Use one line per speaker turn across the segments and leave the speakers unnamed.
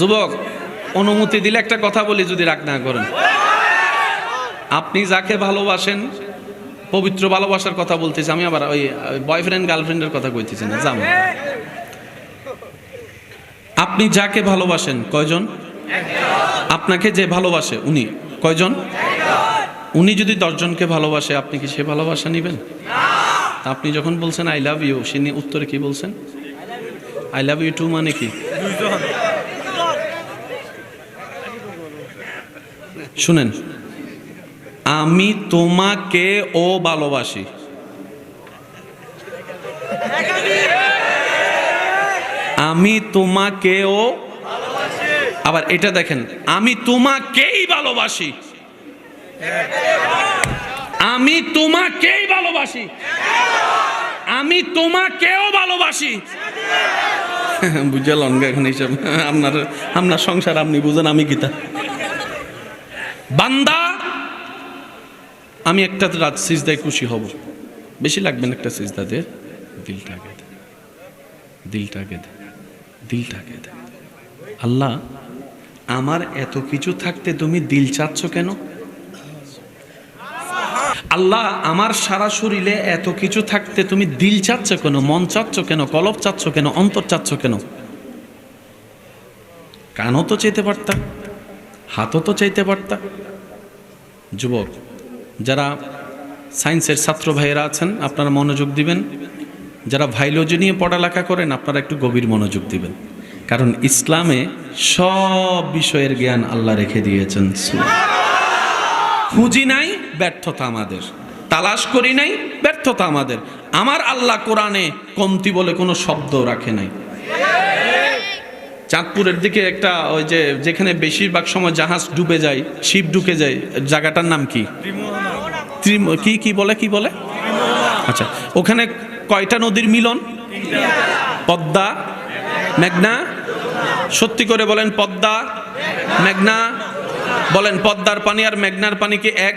যুবক, অনুমতি দিলে একটা কথা বলি যদি রাগ না করেন। আপনি যাকে ভালোবাসেন, পবিত্র ভালোবাসার কথা বলতেছি, আমি আবার ওই বয়ফ্রেন্ড গার্লফ্রেন্ডের কথা কইতেছি না জাম আপনি যাকে ভালোবাসেন, কয়জন? আপনাকে যে ভালোবাসে, উনি, কয়জন? উনি যদি দশজনকে ভালোবাসে, আপনি কি সে ভালোবাসা নেবেন? আপনি যখন বলছেন আই লাভ ইউ সে উত্তরে কি বলছেন? আই লাভ ইউ টু মানে কি? শুনেন, আমি তোমাকে ও ভালোবাসি। আমি তোমাকে ও আবার এটা দেখেন, আমি তোমাকেই ভালোবাসি। আমি তোমাকেই ভালোবাসি। আমি তোমাকেও ভালোবাসি। বুঝলাম এখন হিসাব আপনার আপনার সংসার আপনি বুঝেন, আমি গীতা। বান্দা, আমি একটা রাত সিজদায় খুশি হব। বেশি লাগবে না একটা সিজদা দে। দিলটাকে দে। দিলটাকে দে। দিলটাকে দে। আল্লাহ, আমার এত কিছু থাকতে তুমি দিল চাচ্ছ কেন? আল্লাহ, আমার সারা শরীরে এত কিছু থাকতে তুমি দিল চাচ্ছ কেন? মন চাচ্ছ কেন? কলব চাচ্ছ কেন? অন্তর চাচ্ছ কেন? কানও তো চেতে পারতা হাতও তো চাইতে পারতা। যুবক, যারা সায়েন্সের ছাত্র ভাইয়েরা আছেন, আপনারা মনোযোগ দিবেন। যারা ভাইলোজি নিয়ে পড়ালেখা করেন, আপনারা একটু গভীর মনোযোগ দিবেন। কারণ ইসলামে সব বিষয়ের জ্ঞান আল্লাহ রেখে দিয়েছেন। খুঁজি নাই, ব্যর্থতা আমাদের। তালাশ করি নাই, ব্যর্থতা আমাদের। আমার আল্লাহ কোরআনে কমতি বলে কোনো শব্দ রাখে নাই। চাঁদপুরের দিকে একটা ওই যে যেখানে বেশিরভাগ সময় জাহাজ ডুবে যায়, শিপ ঢুকে যায়, জায়গাটার নাম কি? কি কি বলে কি বলে? আচ্ছা ওখানে কয়টা নদীর মিলন? পদ্মা, মেঘনা, সত্যি করে বলেন পদ্মা, মেঘনা, বলেন পদ্মার পানি আর মেঘনার পানি কি এক?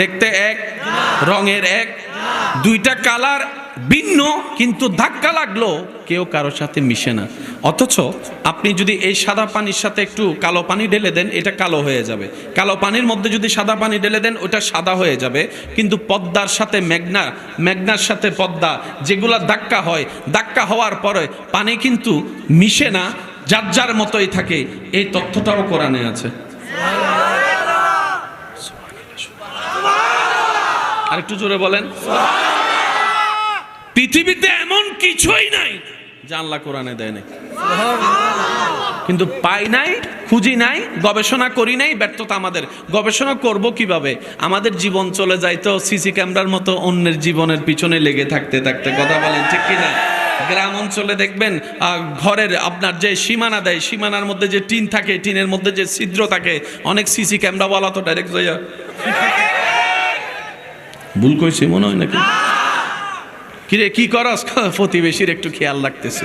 দেখতে এক, রঙের এক, দুইটা কালার ভিন্ন, কিন্তু ধাক্কা লাগল, কেউ কারোর সাথে মিশে না। অথচ আপনি যদি এই সাদা পানির সাথে একটু কালো পানি ঢেলে দেন, এটা কালো হয়ে যাবে। কালো পানির মধ্যে যদি সাদা পানি ঢেলে দেন, ওটা সাদা হয়ে যাবে। কিন্তু পদ্মার সাথে মেঘনা, মেঘনার সাথে পদ্মা, যেগুলা ধাক্কা হয়, ধাক্কা হওয়ার পরে পানি কিন্তু মিশে না, যার যার মতোই থাকে। এই তথ্যটাও কোরআনে আছে। আর একটু জোরে বলেন। পৃথিবীতে এমন কিছুই নাই আল্লাহ কোরআনে দেয় নাই। কিন্তু পাই নাই, খুঁজি নাই, গবেষণা করি নাই, ব্যর্থতা আমাদের। গবেষণা করব কীভাবে? আমাদের জীবন চলে যায় তো সিসি ক্যামেরার মতো অন্যের জীবনের পিছনে লেগে থাকতে থাকতে। কথা বলেন ঠিক কিনা? গ্রাম অঞ্চলে দেখবেন ঘরের আপনার যে সীমানা দেয়, সীমানার মধ্যে যে টিন থাকে, টিনের মধ্যে যে ছিদ্র থাকে, অনেক সিসি ক্যামেরা বলা তো ডাইরেক্ট ভুল কইছি মনে হয় নাকি? কিরে, কি করস? প্রতিবেশীর একটু খেয়াল রাখতেছে।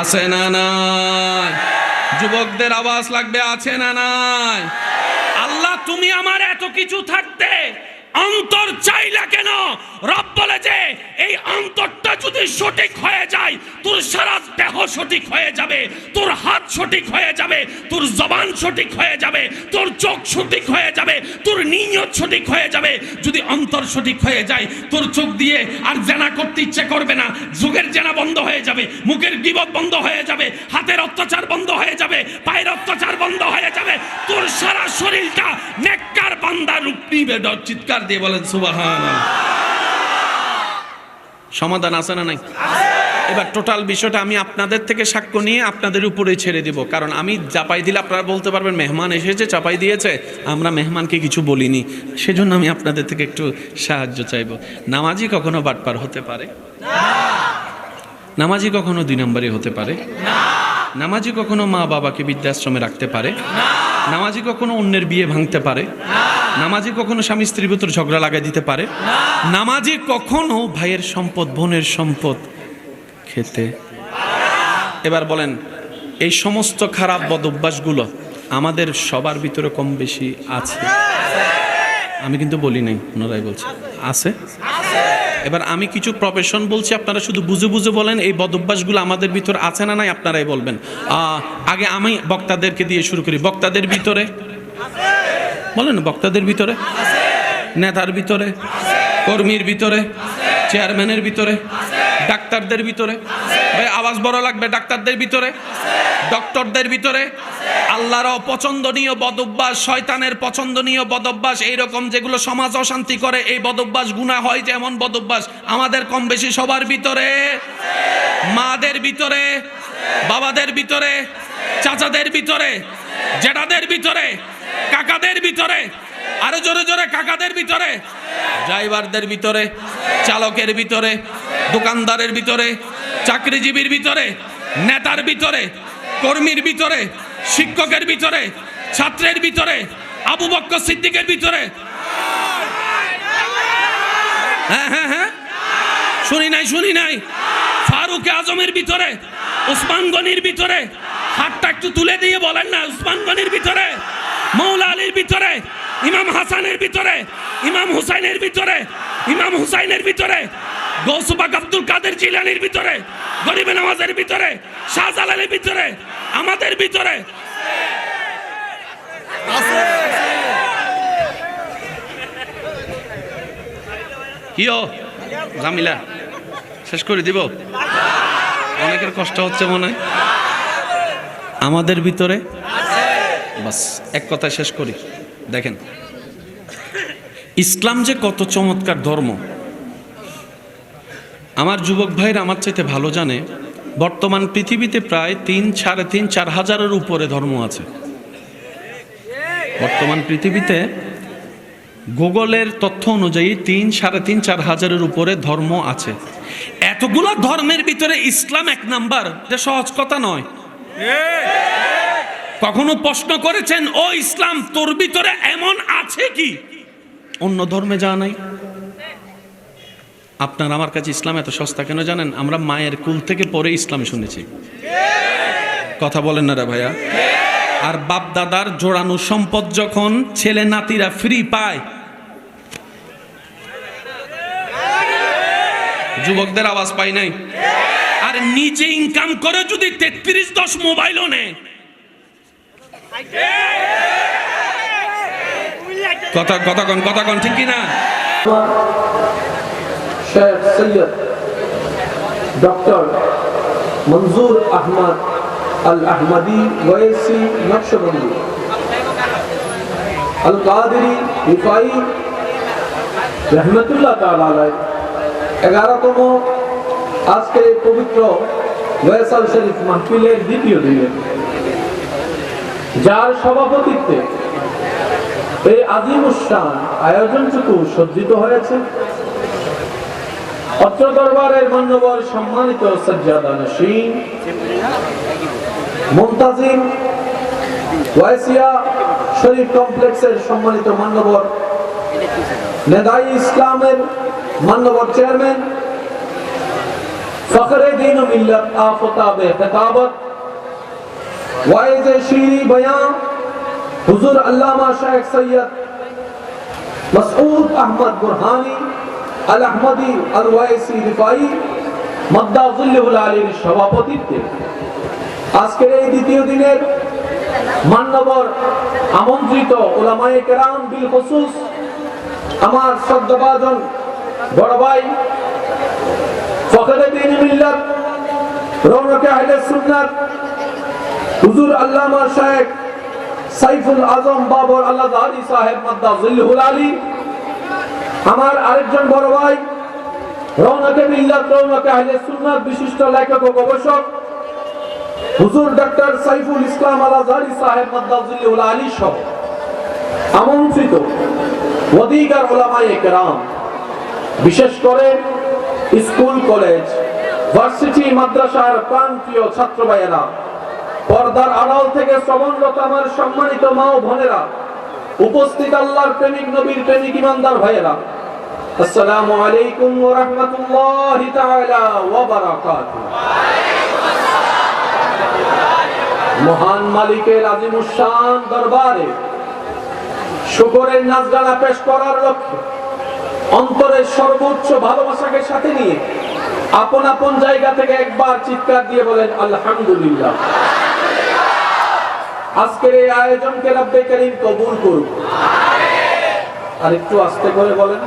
আছে না নাই? যুবকদের আওয়াজ লাগবে, আছে না নাই? আল্লাহ, তুমি আমার এত কিছু থাকতে অন্তর চাইলা কেন? রব বলে যে, এই অন্তরটা যদি সঠিক হয়ে যায়, তোর সারা দেহ সঠিক হয়ে যাবে, তোর হাত সঠিক হয়ে যাবে, তোর জবান সঠিক হয়ে যাবে, তোর চোখ সঠিক হয়ে যাবে, তোর নিয়ত সঠিক হয়ে যাবে। যদি অন্তর সঠিক হয়ে যায়, তোর চোখ দিয়ে আর জেনা করতে ইচ্ছে করবে না, যুগের জেনা বন্ধ হয়ে যাবে, মুখের গিবত বন্ধ হয়ে যাবে, হাতের অত্যাচার বন্ধ হয়ে যাবে, পায়ের অত্যাচার বন্ধ হয়ে যাবে, তোর সারা শরীরটা নেককার বান্দা রূপ নিবে। চিৎকার দিয়ে বলেন সুবাহান সমাধান আছে না নাই? এবার টোটাল বিষয়টা আমি আপনাদের থেকে সাক্ষ্য নিয়ে আপনাদের উপরে ছেড়ে দিব। কারণ আমি চাপাই দিলে আপনারা বলতে পারবেন, মেহমান এসেছে, চাপাই দিয়েছে। আমরা মেহমানকে কিছু বলিনি। সেজন্য আমি আপনাদের থেকে একটু সাহায্য চাইব। নামাজি কখনো বাটপার হতে পারে? নামাজি কখনো দুই নম্বরে হতে পারে? নামাজি কখনো মা বাবাকে বৃদ্ধাশ্রমে রাখতে পারে? নামাজি কখনো অন্যের বিয়ে ভাঙতে পারে? নামাজি কখনো স্বামী স্ত্রীর ভিতর ঝগড়া লাগাই দিতে পারে? নামাজি কখনো ভাইয়ের সম্পদ বোনের সম্পদ খেতে এবার বলেন এই সমস্ত খারাপ বদ অভ্যাসগুলো আমাদের সবার ভিতরে কম বেশি আছে? আমি কিন্তু বলি নাই ওনারাই বলছে। আছে? এবার আমি কিছু প্রফেশন বলছি আপনারা শুধু বুঝে বুঝে বলেন এই বদভ্যাসগুলো আমাদের ভিতর আছে না নাই আপনারাই বলবেন। আগে আমি বক্তাদেরকে দিয়ে শুরু করি। বক্তাদের ভিতরে? বলেন, বক্তাদের ভিতরে, নেতার ভিতরে, কর্মীর ভিতরে, চেয়ারম্যানের ভিতরে, ডাক্তারদের ভিতরে, ভাই, আওয়াজ বড় লাগবে, ডাক্তারদের ভিতরে, ডক্টরদের ভিতরে, আল্লাহর অপছন্দনীয় বদভ্যাস, শয়তানের পছন্দনীয় বদভ্যাস, এইরকম যেগুলো সমাজ অশান্তি করে, এই বদভ্যাস গুণা হয় যেমন বদভ্যাস। আমাদের কম বেশি সবার ভিতরে, মাদের ভিতরে, বাবাদের ভিতরে, চাচাদের ভিতরে, জেঠাদের ভিতরে কাকাদের ভিতরে। আরও জোরে জোরে কাকাদের ভিতরে। ড্রাইভারদের ভিতরে, চালকের ভিতরে, দোকানদারের ভিতরে, চাকরিজীবীর ভিতরে, নেতার ভিতরে, কর্মীর ভিতরে, শিক্ষকের ভিতরে, ছাত্রের ভিতরে, আবু বক্কর সিদ্দিকের ভিতরে। হ্যাঁ হ্যাঁ হ্যাঁ। শুনি নাই শুনি নাই। ফারুক আজমের ভিতরে, উসমান গনির ভিতরে। হাতটা একটু তুলে দিয়ে বলেন না, উসমান গনির ভিতরে। মৌলা আলীর ভিতরে, ইমাম হাসানের ভিতরে, ইমাম হুসাইনের ভিতরে, ইমাম হুসাইনের ভিতরে গৌসুবাক আব্দুল কাদের জিলানির ভিতরে, গরিবে নামাজের ভিতরে, শাহজালালের ভিতরে, আমাদের ভিতরে। জামিলা, শেষ করে দিব? অনেকের কষ্ট হচ্ছে মনে হয়। আমাদের ভিতরে বাস, এক কথায় শেষ করি। দেখেন, ইসলাম যে কত চমৎকার ধর্ম। আমার যুবক ভাইরা আমার চাইতে ভালো জানে, বর্তমান পৃথিবীতে প্রায় তিন, সাড়ে তিন, চার হাজারের উপরে ধর্ম আছে। বর্তমান পৃথিবীতে গুগলের তথ্য অনুযায়ী তিন, সাড়ে তিন, চার হাজারের উপরে ধর্ম আছে। এতগুলো ধর্মের ভিতরে ইসলাম এক নাম্বার, এটা সহজ কথা নয়। কখনো প্রশ্ন করেছেন, ও ইসলাম, তোর ভিতরে এমন আছে কি? অন্য ধর্মে যা নাই। আপনার আমার কাছে ইসলাম এত সস্তা কেন জানেন? আমরা মায়ের কুল থেকে পরে ইসলাম শুনেছি। কথা বলেন না রে ভাইয়া। আর বাপ দাদার জোড়ানো সম্পদ যখন ছেলে নাতিরা ফ্রি পায়, যুবকদের আওয়াজ পাই নাই। আর নিজে ইনকাম করে যদি তেত্রিশ দশ মোবাইলও নেয় কথা কথা কন কথা কন ঠিক কিনা
শেখ সৈয়দ ডক্টর মঞ্জুর আহমদ আল আহমদি ওয়েসি নকশবন্দি আল কাদেরি রিফাই রহমতুল্লাহ তালাই এগারোতম আজকের পবিত্র ওয়েসাল শরীফ মাহফিলের দ্বিতীয় দিনে যার সভাপতিত্বে এই আজিম উস্তান আয়োজনটুকু সজ্জিত হয়েছে। অত্র দরবারের মান্যবর সম্মানিত সজ্জাদা নসীন মুমতাজিম ওয়াইসিয়া শরীফ কমপ্লেক্সের সম্মানিত মান্যবর, নেদাই ইসলামের মান্যবর চেয়ারম্যান ফখরে দিন মিল্লত আফতাবে খেতাবত ওয়াইজ শিরি বয়ান, হুজুর আল্লামা শেখ সৈয়দ মাসউদ আহমদ বুরহানি, আল আহমদি আল ওয়াইসি রিফাই, মদ্দাজুল্লাহুল আলীর সভাপতিত্বে আজকের এই দ্বিতীয় দিনের মান্যবর আমন্ত্রিত ওলামায়ে কেরাম বিল খসুস আমার শ্রদ্ধাভাজন বড় ভাই ফখরে দিন মিল্লাত, রৌনকে আহলে সুন্নাত হুজুর আল্লামা শেখ সাইফুল আজম বাবর আল্লাহ আলী সাহেব মদ্দাজুল্লাহুল আলী। আমার আরেকজন বড় ভাই রৌনকে মিল্লাত রৌনকে আহলে সুন্নাত বিশিষ্ট লেখক ও গবেষক। হুজুর ডক্টর সাইফুল ইসলাম আল আজহারি সাহেব মদ্দাজুল্লাহুল আলী সহ আমন্ত্রিত অধিকার ওলামায়ে কেরাম, বিশেষ করে স্কুল, কলেজ, ভার্সিটি, মাদ্রাসার প্রান্তীয় ছাত্র ভাইয়েরা পর্দার আড়াল থেকে শ্রবণরত আমার সম্মানিত মা ও বোনেরা, উপস্থিত আল্লাহর প্রেমিক নবীর প্রেমিক ইমানদার ভাইয়েরা, আসসালামু আলাইকুম ওয়া রাহমাতুল্লাহি তাআলা ওয়া বারাকাতুহু। মহান মালিকের আজিমুস শান দরবারে শুকরের নাজগানা পেশ করার লক্ষ্যে,
অন্তরের সর্বোচ্চ ভালোবাসাকে সাথে নিয়ে আপন আপন জায়গা থেকে একবার চিৎকার দিয়ে বলেন, আলহামদুলিল্লাহ। আজকের এই আয়োজনকে রব্বে করিম কবুল করুন। আর একটু আস্তে করে বলেন।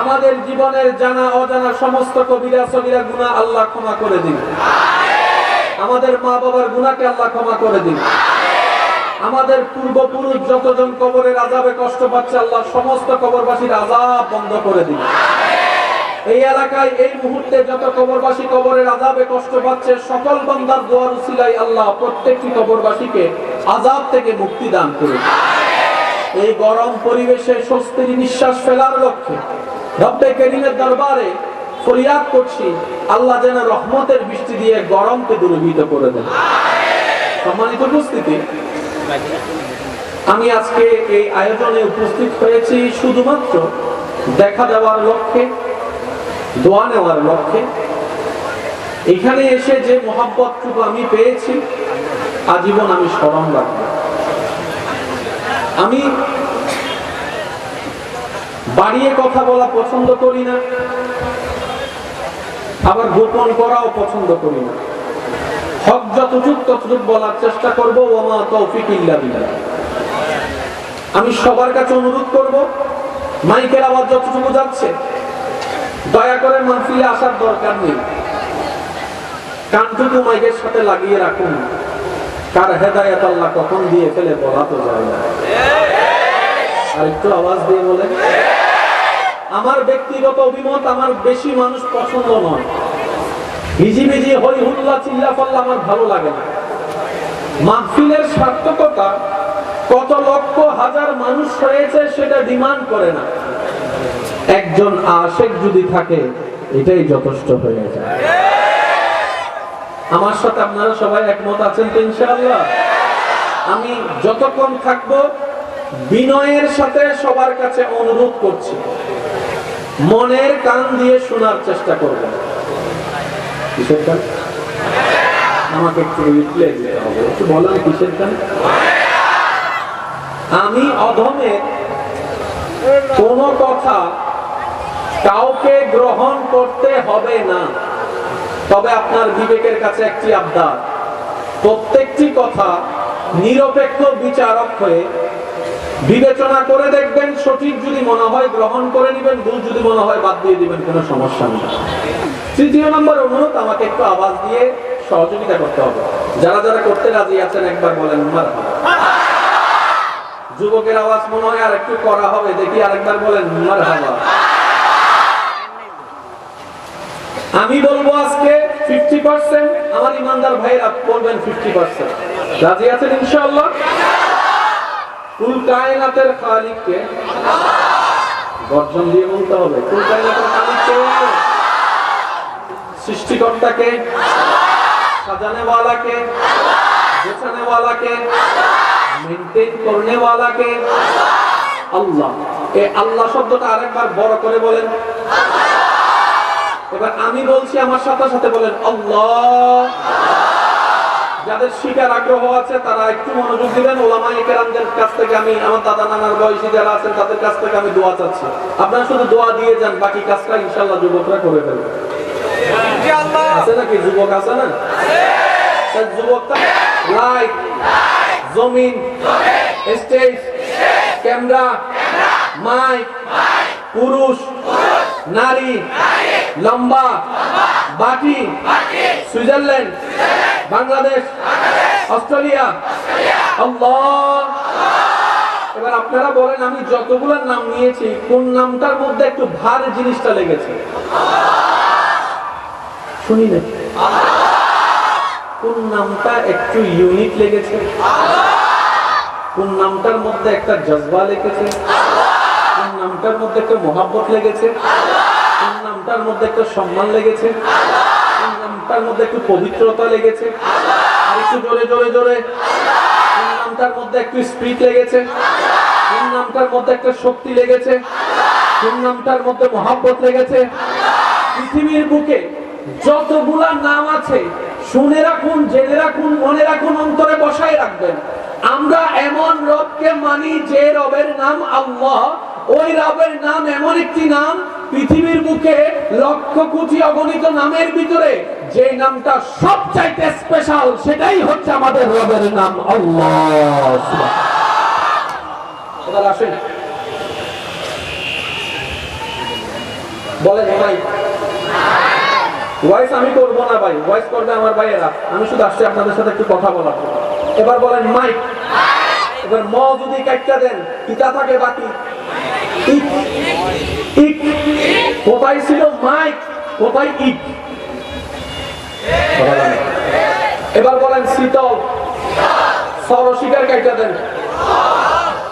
আমাদের জীবনের জানা, অজানা সমস্ত কবিরা সবিরা গুণা আল্লাহ ক্ষমা করে দিন। আমাদের মা বাবার গুণাকে আল্লাহ ক্ষমা করে দিন। আমাদের পূর্বপুরুষ যতজন কবরের আজাবে কষ্ট পাচ্ছে, আল্লাহ সমস্ত কবরবাসীর আজাব বন্ধ করে দিন। এই এলাকায় এই মুহূর্তে যত কবরবাসী কবরের আজাবে কষ্ট পাচ্ছে, সকল বান্দার দোয়ার উসিলাই আল্লাহ প্রত্যেকটি কবরবাসীকে আজাব থেকে মুক্তি দান করুন। এই গরম পরিবেশে স্বস্তির নিঃশ্বাস ফেলার লক্ষ্যে রব্বে করিমের দরবারে ফরিয়াদ করছি, আল্লাহ যেন রহমতের বৃষ্টি দিয়ে গরমকে দূরীভূত করে দেন। সম্মানিত উপস্থিতি, আমি আজকে এই আয়োজনে উপস্থিত হয়েছি শুধুমাত্র দেখা দেওয়ার লক্ষ্যে। দোয়া নেওয়ার লক্ষ্যে। এখানে এসে যে মোহাব্বতটুকু আমি পেয়েছি, আজীবন আমি স্মরণ রাখব। আমি বাড়িয়ে কথা বলা পছন্দ করি না, আবার গোপন করাও পছন্দ করি না। হক যতটুক ততটুক বলার চেষ্টা করব, ওমা তৌফিক ইল্লা বিল্লাহ। আমি সবার কাছে অনুরোধ করব, মাইকের আওয়াজ যতটুকু যাচ্ছে দয়া করে মাহফিলে আসার দরকার নেই। কানটুকু মাইকের সাথে লাগিয়ে রাখুন। কার হেদায়ত আল্লাহ কখন দিয়ে ফেলে বলা তো যায় না। আওয়াজ দিয়ে আমার ব্যক্তিগত অভিমত, আমার বেশি মানুষ পছন্দ নয়। হিজিবিজি হই হুল্লা চিল্লা পাল্লা আমার ভালো লাগে না। মাহফিলের সার্থকতা কত লক্ষ হাজার মানুষ হয়েছে সেটা ডিমান্ড করে না। একজন আশেক যদি থাকে, এটাই যথেষ্ট হয়ে যায়। আমার সাথে আপনারা সবাই একমত আছেন তো ইনশাআল্লাহ? আমি যতক্ষণ থাকব, বিনয়ের সাথে সবার কাছে অনুরোধ করছি। মনের কান দিয়ে শোনার চেষ্টা করবেন। কিসের কান? আমাকে একটু বলেন কিসের কান? আমি অধমে কোন কথা কাউকে গ্রহণ করতে হবে না। তবে আপনার বিবেকের কাছে একটি আবদার। প্রত্যেকটি কথা নিরপেক্ষ বিচারক হয়ে বিবেচনা করে দেখবেন সঠিক যদি মনে হয় গ্রহণ করে নেবেন, ভুল যদি মনে হয় বাদ দিয়ে দিবেন, কোনো সমস্যা নেই। তৃতীয় নম্বর অনুরোধ, আমাকে একটু আওয়াজ দিয়ে সহযোগিতা করতে হবে। যারা যারা করতে রাজি আছেন, একবার বলেন মার যুবকের আওয়াজ মনে হয় আর একটু করা হবে, দেখি আরেকবার বলেন মার আমি বলব আজকে ফিফটি পার্সেন্ট আমার ইমানদার ভাইরা বলবেন ফিফটি পার্সেন্ট রাজি আছেন ইনশাআল্লাহ? কুল কায়নাতের খালিককে গর্জন দিয়ে বলতে হবে। কুল কায়নাতের খালিককে সৃষ্টিকর্তাকে সাজানে ওয়ালাকে গোছানে ওয়ালাকে করনে আল্লাহ। এই আল্লাহ শব্দটা আরেকবার বড় করে বলেন। এবার আমি বলছি আমার সাথে সাথে বলেন আল্লাহ। যাদের শিকার আগ্রহ আছে তারা একটু মনোযোগ দিবেন। ওলামা কাছ থেকে আমি আমার দাদা নানার বয়সী যারা আছেন তাদের কাছ থেকে আমি দোয়া চাচ্ছি। আপনারা শুধু দোয়া দিয়ে যান বাকি কাজটা ইনশাল্লাহ যুবকরা করে ফেলবে। আছে নাকি যুবক? আছে না? যুবকটা লাইট জমিন স্টেজ ক্যামেরা মাইক পুরুষ নারী লম্বা বাটি সুইজারল্যান্ড বাংলাদেশ অস্ট্রেলিয়া আল্লাহ। এবার আপনারা বলেন আমি যতগুলোর নাম নিয়েছি কোন নামটার মধ্যে একটু ভার জিনিসটা লেগেছে? শুনি না। কোন নামটা একটু ইউনিক লেগেছে? কোন নামটার মধ্যে একটা জজবা লেগেছে? কোন নামটার মধ্যে একটা মোহাব্বত লেগেছে? কোন নামটার মধ্যে একটা সম্মান লেগেছে। নামটার মধ্যে একটু পবিত্রতা লেগেছে। একটু জোরে জোরে জোরে। নামটার মধ্যে একটু স্পিড লেগেছে। নামটার মধ্যে একটা শক্তি লেগেছে। নামটার মধ্যে মহাব্বত লেগেছে। পৃথিবীর বুকে যতগুলা নাম আছে, শুনে রাখুন, জেনে রাখুন, মনে রাখুন, অন্তরে বসায় রাখবেন। আমরা এমন রবকে মানি যে রবের নাম আল্লাহ ওই রাবের নাম এমন একটি নাম পৃথিবীর বুকে লক্ষ কোটি অগণিত নামের ভিতরে যে নামটা সবচাইতে স্পেশাল সেটাই হচ্ছে আমাদের রবের নাম আসেন। বলেন, ভাই। ভয়েস আমি করব না, ভাই। ভয়েস করবে আমার ভাইয়েরা। আমি শুধু আসছি আপনাদের সাথে একটু কথা বলার এবার বলেন মাইক এবার ম যদি কাটটা দেন, পিতা থাকে বাকি। ইক কোথায় ছিল মাইক? কোথায় বলেন। এবার বলেন শীতল। সরশিকার কাটটা দেন।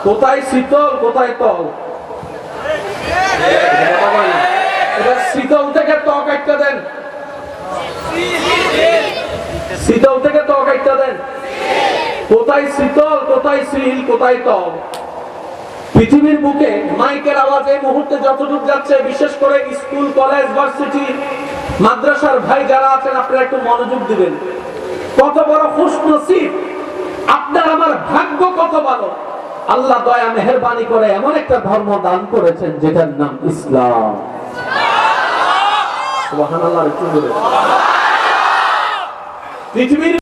কোথায় শীতল, কোথায় তল। এবার শীতল থেকে ত্বক একটা দেন। শীতল থেকে ত্বক একটা দেন। কোথায় শীতল, কোথায় শীল, কোথায় ত্বক পৃথিবীর বুকে মাইকের আওয়াজ এই মুহূর্তে যতটুকু যাচ্ছে, বিশেষ করে স্কুল, কলেজ, ভার্সিটি, মাদ্রাসার ভাই যারা আছেন, আপনারা একটু মনোযোগ দিবেন। কত বড় খুশ নসিব। আপনার আমার ভাগ্য কত ভালো। আল্লাহ দয়া, মেহরবানি করে এমন একটা ধর্ম দান করেছেন, যেটার নাম ইসলাম। পৃথিবীর